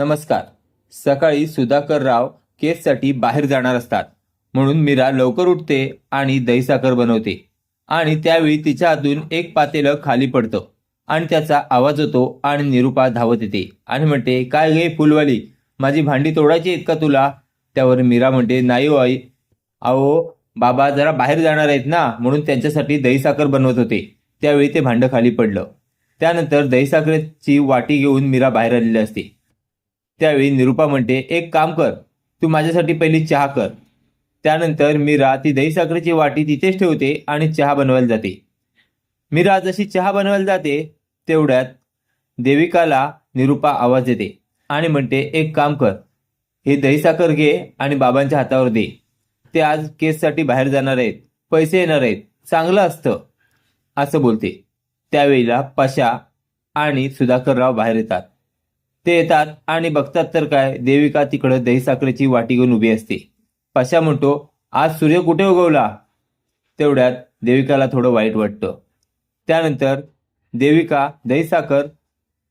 नमस्कार. सकाळी सुधाकर राव केससाठी बाहेर जाणार असतात. म्हणून मीरा लवकर उठते आणि दहीसाखर बनवते. आणि त्यावेळी तिच्या हातून एक पातेलं खाली पडतं. आणि त्याचा आवाज होतो आणि निरुपा धावत येते. आणि म्हणते काय गे फुलवाली? माझी भांडी तोडायची आहेत का तुला? त्यावर मीरा म्हणते नाही हो आई. अहो बाबा जरा बाहेर जाणार आहेत ना म्हणून त्यांच्यासाठी दहीसाखर बनवत होते. त्यावेळी ते भांडं खाली पडलं. त्यानंतर दहीसाखरेची वाटी घेऊन मीरा बाहेर आलेली असते. त्यावेळी निरुपा म्हणते एक काम कर तू माझ्यासाठी पहिली चहा कर. त्यानंतर मीरा ती दही साखरेची वाटी तिथेच ठेवते आणि चहा बनवायला जाते. मीरा जशी चहा बनवायला जाते तेवढ्यात देविकाला निरुपा आवाज देते आणि म्हणते एक काम कर हे दही साखर घे आणि बाबांच्या हातावर दे. ते आज केससाठी बाहेर जाणार आहेत पैसे येणार आहेत चांगलं असतं असं बोलते. त्यावेळेला पशा आणि सुधाकरराव बाहेर येतात. ते येतात आणि बघतात तर काय देविका तिकडं दहीसाखरेची वाटी घेऊन उभी असते. पशा म्हणतो आज सूर्य कुठे उगवला? तेवढ्यात देविकाला थोडं वाईट वाटतं. त्यानंतर देविका दहीसाखर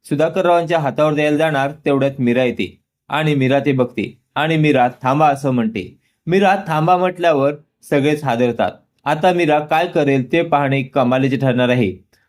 सुधाकररावांच्या हातावर द्यायला जाणार तेवढ्यात मीरा येते आणि मीरा ते बघते आणि मीरा थांबा असं म्हणते. मीरा थांबा म्हटल्यावर सगळेच हादरतात. आता मीरा काय करेल ते पाहणे कमालीचे ठरणार आहे.